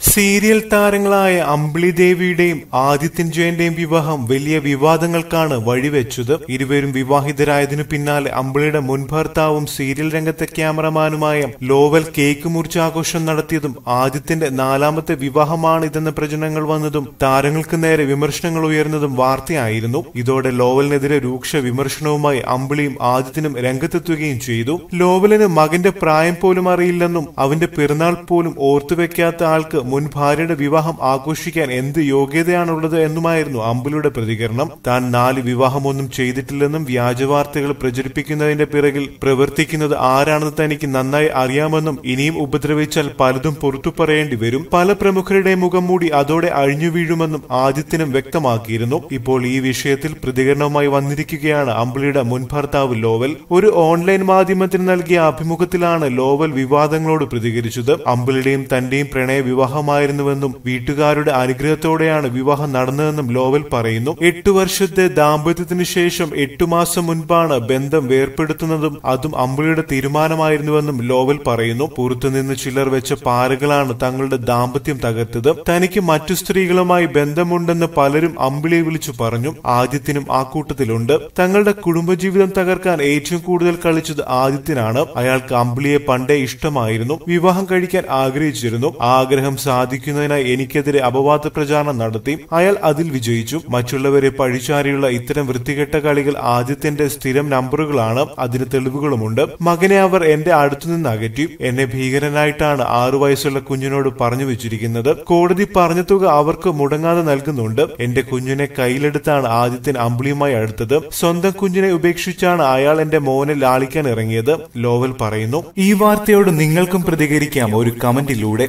Serial താരങ്ങളായ അമ്പിളി ദേവിയുടെയും ആദിത്യൻ ജയന്റെയും വിവാഹം വലിയ വിവാദങ്ങൾക്കാണ് വഴിവെച്ചത്. ഇരുവരും വിവാഹിതരായതിനു പിന്നാലെ അമ്പിളിയുടെ മുൻ ഭർത്താവും സീരിയൽ രംഗത്തെ ക്യാമറമാനുമായ ലോവൽ കേക്ക് മുറിച്ച് ആഘോഷം നടത്തിയതും ആദിത്യന്റെ നാലാമത്തെ വിവാഹമാണ് ഇതെന്ന പ്രചരണങ്ങൾ വന്നതും താരങ്ങൾക്ക് നേരെ വിമർശനങ്ങൾ ഉയർന്നതും വാർത്തയായിരുന്നു. ഇതോടെ ലോവലിനെതിരെ രൂക്ഷ വിമർശനവുമായി അമ്പിളിയും ആദിത്യനും രംഗത്തെത്തുകയും ചെയ്തു. ലോവലിന് മകന്റെ പ്രായം പോലും അറിയില്ലെന്നും അവന്റെ പിറന്നാൾ പോലും ഓർത്തുവെക്കാത്ത ആൾക്ക് മുൻ ഭാര്യയുടെ വിവാഹം ആഘോഷിക്കാൻ എന്ത് യോഗ്യതയാണുള്ളത് എന്നുമായിരുന്നു അമ്പുലിയുടെ പ്രതികരണം. താൻ നാല് വിവാഹമൊന്നും ചെയ്തിട്ടില്ലെന്നും വ്യാജവാർത്തകൾ പ്രചരിപ്പിക്കുന്നതിന്റെ പിറകിൽ പ്രവർത്തിക്കുന്നത് ആരാണെന്ന് തനിക്ക് നന്നായി അറിയാമെന്നും ഇനിയും ഉപദ്രവിച്ചാൽ പലതും പുറത്തു പറയേണ്ടി വരും. പല പ്രമുഖരുടെ മുഖം മൂടി അതോടെ അഴിഞ്ഞു വീഴുമെന്നും ആദിത്യനും വ്യക്തമാക്കിയിരുന്നു. ഇപ്പോൾ ഈ വിഷയത്തിൽ പ്രതികരണവുമായി വന്നിരിക്കുകയാണ് അമ്പിളിയുടെ മുൻ ഭർത്താവ് ലോവൽ. ഒരു ഓൺലൈൻ മാധ്യമത്തിന് നൽകിയ അഭിമുഖത്തിലാണ് ലോവൽ വിവാദങ്ങളോട് പ്രതികരിച്ചത്. അമ്പിളിയുടെയും തന്റെയും പ്രണയ വിവാഹമായിരുന്നുവെന്നും വീട്ടുകാരുടെ അനുഗ്രഹത്തോടെയാണ് വിവാഹം നടന്നതെന്നും ലോവൽ പറയുന്നു. എട്ടു വർഷത്തെ ദാമ്പത്യത്തിനു ശേഷം എട്ടു മാസം മുൻപാണ് ബന്ധം വേർപ്പെടുത്തുന്നതും അതും അമ്പിളിയുടെ തീരുമാനമായിരുന്നുവെന്നും ലോവൽ പറയുന്നു. പുറത്തുനിന്ന് ചിലർ വെച്ച പാറകളാണ് തങ്ങളുടെ ദാമ്പത്യം തകർത്തത്. തനിക്ക് മറ്റു സ്ത്രീകളുമായി ബന്ധമുണ്ടെന്ന് പലരും അമ്പിളിയെ വിളിച്ചു പറഞ്ഞു. ആദിത്യനും ആ കൂട്ടത്തിലുണ്ട്. തങ്ങളുടെ കുടുംബജീവിതം തകർക്കാൻ ഏറ്റവും കൂടുതൽ കളിച്ചത് ആദിത്യനാണ്. അയാൾക്ക് അമ്പിളിയെ പണ്ടേ ഇഷ്ടമായിരുന്നു. വിവാഹം കഴിക്കാൻ ആഗ്രഹിച്ചിരുന്നു. ആഗ്രഹം സാധിക്കുന്നതിനായി എനിക്കെതിരെ അപവാദ പ്രചാരണം നടത്തി. അയാൾ അതിൽ വിജയിച്ചു. മറ്റുള്ളവരെ പഴിച്ചാരിയുള്ള ഇത്തരം വൃത്തികെട്ട കളികൾ ആദ്യത്തിന്റെ സ്ഥിരം നമ്പറുകളാണ്. അതിന് തെളിവുകളുമുണ്ട്. മകനെ അവർ എന്റെ അടുത്തുനിന്ന് അകറ്റി. എന്നെ ഭീകരനായിട്ടാണ് ആറു വയസ്സുള്ള കുഞ്ഞിനോട് പറഞ്ഞു വെച്ചിരിക്കുന്നത്. കോടതി പറഞ്ഞ തുക അവർക്ക് മുടങ്ങാതെ നൽകുന്നുണ്ട്. എന്റെ കുഞ്ഞിനെ കയ്യിലെടുത്താണ് ആദിത്യൻ അമ്പിളിയുമായി അടുത്തത്. സ്വന്തം കുഞ്ഞിനെ ഉപേക്ഷിച്ചാണ് അയാൾ എന്റെ മോനെ ലാളിക്കാൻ ഇറങ്ങിയത്. ലോവൽ പറയുന്നു ഈ വാർത്തയോട് നിങ്ങൾക്കും പ്രതികരിക്കാം ഒരു കമന്റിലൂടെ.